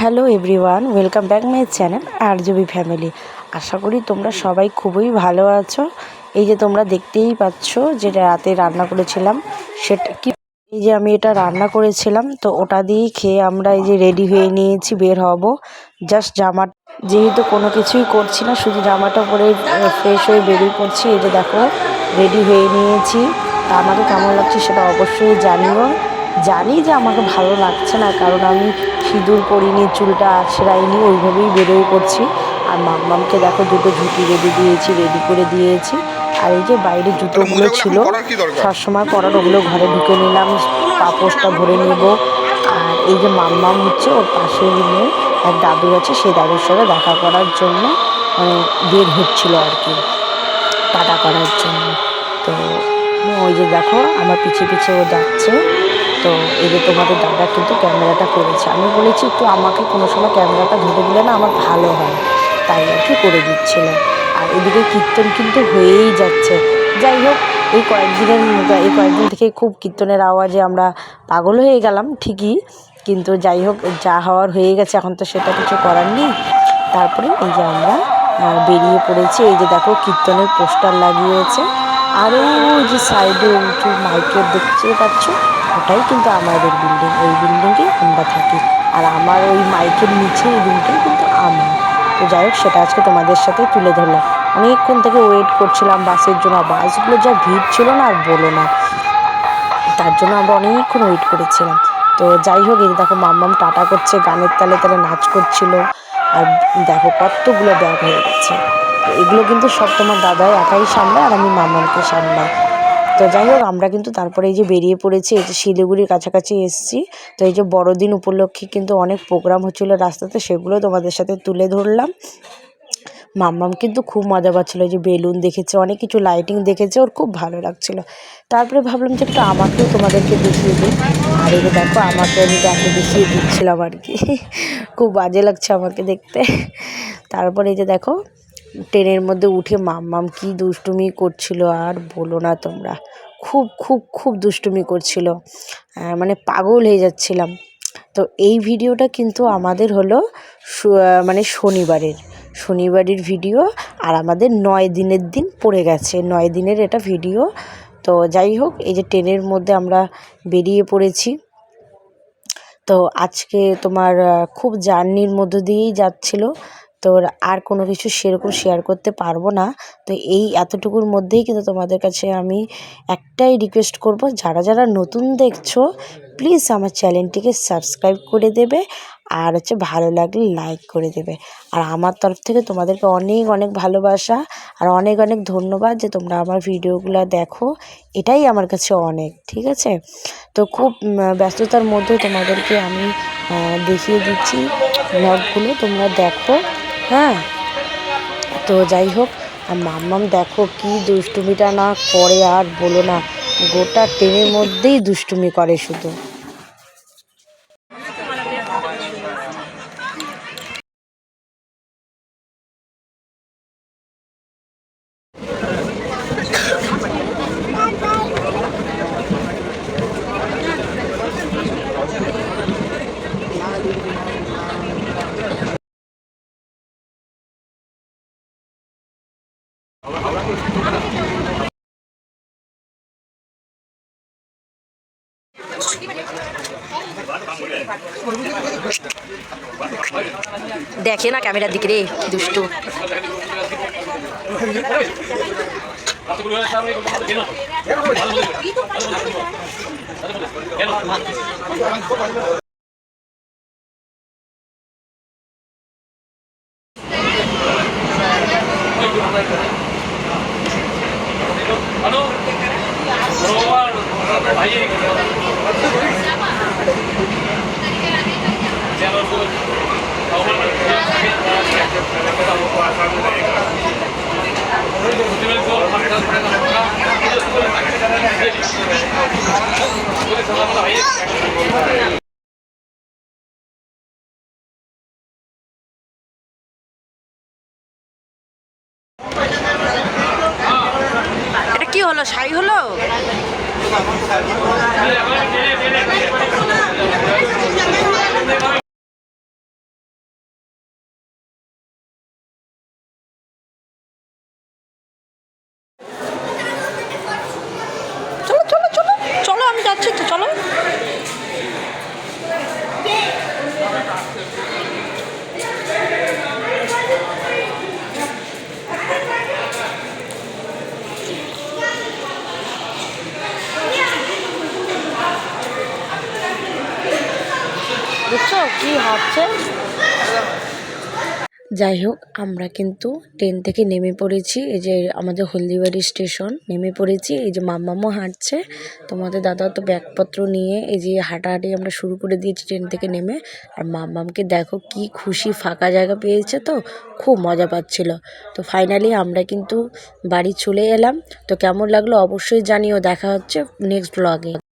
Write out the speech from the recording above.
Hello everyone, welcome back my channel R Joby family. আশা করি তোমরা সবাই খুবই ভালো আছো। এই যে তোমরা দেখতেই পাচ্ছ যেটা রাতে রান্না করেছিলাম, সেটা কি এই যে আমি এটা রান্না করেছিলাম, তো ওটা দিয়েই খেয়ে আমরা এই যে রেডি হয়ে নিয়েছি, বের হব। জাস্ট জামা যেহেতু কোনো কিছুই করছি না, শুধু জামাটা পরে ফ্রেশ হয়ে বেরিয়ে পড়ছি। এই যে দেখো, রেডি হয়ে নিয়েছি। তা আমাকে কেমন লাগছে সেটা অবশ্যই জানিও। জানি যে আমাকে ভালো লাগছে না, কারণ আমি সিঁদুর পরিনি চুলটা আছড়াইনি ওইভাবেই বেরোয় পড়ছি। আর মাম্মামকে দেখো দুটো ঝুঁটি রেডি দিয়েছি রেডি করে দিয়েছি। আর এই যে বাইরে জুতোগুলো ছিল সবসময় পরার ওগুলো ঘরে ঢুকে নিলাম পাপোশটা ভরে নেব। আর এই যে মাম্মাম হচ্ছে ওর পাশে নিয়ে এক দাদু আছে সেই দাদুর সাথে দেখা করার জন্য মানে বের হচ্ছিল আর কি টাটা করার জন্য। তো ওই যে দেখো, আমার পিছিয়ে পিছিয়ে ও যাচ্ছে। তো এই যে তোমাদের দাদা কিন্তু ক্যামেরাটা করেছে। আমি বলেছি, একটু আমাকে কোনো সময় ক্যামেরাটা ধরে দিলে না আমার ভালো হয়। তাই আর কি করে দিচ্ছিল। আর এদিকে কীর্তন কিন্তু হয়েই যাচ্ছে। যাই হোক, এই কয়েকদিনের, এই কয়েকদিন থেকে খুব কীর্তনের আওয়াজে আমরা পাগল হয়ে গেলাম, ঠিকই। কিন্তু যাই হোক, যা হওয়ার হয়ে গেছে, এখন তো সেটা কিছু করার নেই। তারপরে এই যে আমরা বেরিয়ে পড়েছি। এই যে দেখো, কীর্তনের পোস্টার লাগিয়েছে। আরও ওই যে সাইডে উঁচু মাইকের দেখতে পাচ্ছ, ওটাই কিন্তু আমাদের বিল্ডিং ওই বিল্ডিংয়ে আমরা থাকি। আর আমার ওই মাইকের নিচে এই রুমটাই কিন্তু আমার। তো যাই হোক, সেটা আজকে তোমাদের সাথে তুলে ধরলাম। অনেকক্ষণ থেকে ওয়েট করছিলাম বাসের জন্য। বাসগুলো যা ভিড় ছিল না, আর বলো না। তার জন্য আমরা অনেকক্ষণ ওয়েট করেছিলাম। তো যাই হোক, এই দেখো, মাম্মাম টাটা করছে, গানের তালে তালে নাচ করছিল। আর দেখো, কতগুলো ব্যাগ হয়ে গেছে। এগুলো কিন্তু সব তোমার দাদাই একাই সামলায় আর আমি মামাকে সামলাই। তো যাই হোক, আমরা কিন্তু তারপরে এই যে বেরিয়ে পড়েছি, এই যে শিলিগুড়ির কাছাকাছি এসেছি। তো এই যে বড়দিন উপলক্ষে কিন্তু অনেক প্রোগ্রাম হচ্ছিল রাস্তাতে, সেগুলো তোমাদের সাথে তুলে ধরলাম। মাম্মাম কিন্তু খুব মজা পাচ্ছিলো যে বেলুন দেখেছে, অনেক কিছু লাইটিং দেখেছে, ওর খুব ভালো লাগছিল। তারপরে ভাবলাম যে একটু আমাকেও তোমাদেরকে দেখিয়ে দিই। আর এই দেখো, আমাকে আমি তাকে দেখিয়ে দিচ্ছিলাম আর কি। খুব বাজে লাগছে আমাকে দেখতে। তারপরে এই যে দেখো ট্রেনের মধ্যে উঠে মাম্মাম কি দুষ্টুমি করছিল আর বলো না তোমরা। খুব খুব খুব দুষ্টুমি করছিল। মানে পাগল হয়ে যাচ্ছিলাম। তো এই ভিডিওটা কিন্তু আমাদের হলো মানে শনিবারের। শনিবারের ভিডিও আর আমাদের নয় দিনের দিন পড়ে গেছে। নয় দিনের এটা ভিডিও। তো যাই হোক, এই যে ট্রেনের মধ্যে আমরা বেরিয়ে পড়েছি। তো আজকে তোমার খুব জার্নির মধ্য দিয়েই যাচ্ছিল। তো আর কোনো কিছু সেরকম শেয়ার করতে পারব না। তো এই এতটুকুর মধ্যেই কিন্তু তোমাদের কাছে আমি একটাই রিকোয়েস্ট করব, যারা যারা নতুন দেখছ প্লিজ আমার চ্যানেলটিকে সাবস্ক্রাইব করে দেবে আর হচ্ছে ভালো লাগলে লাইক করে দেবে। আর আমার তরফ থেকে তোমাদেরকে অনেক অনেক ভালোবাসা আর অনেক অনেক ধন্যবাদ যে তোমরা আমার ভিডিওগুলো দেখো। এটাই আমার কাছে অনেক, ঠিক আছে? তো খুব ব্যস্ততার মধ্যে তোমাদেরকে আমি দেখিয়ে দিচ্ছি ব্লগগুলো তোমরা দেখো। হ্যাঁ? তো যাই হোক, আর মাম্মাম দেখো কি দুষ্টুমিটা না করে আর বলো না, গোটা ট্রেনের মধ্যেই দুষ্টুমি করে শুধু। দেখে না ক্যামেরার দিকে রে দুষ্টু এটা কি হলো? সাই হলো? চলো চলো চলো। চলো আমি যাচ্ছি চলো। কি হচ্ছে? যাই হোক, আমরা কিন্তু ট্রেন থেকে নেমে পড়েছি। এই যে আমাদের হলদিবাড়ি স্টেশন, নেমে পড়েছি। এই যে মাম্মামও হাঁটছে। তোমাদের দাদা তো ব্যাগপত্র নিয়ে এই যে হাঁটাহাঁটি আমরা শুরু করে দিয়েছি ট্রেন থেকে নেমে। আর মাম্মামকে দেখো কি খুশি ফাঁকা জায়গা পেয়েছে তো, খুব মজা পাচ্ছিল। তো ফাইনালি আমরা কিন্তু বাড়ি চলে এলাম। তো কেমন লাগল অবশ্যই জানিও। দেখা হচ্ছে নেক্সট ব্লগে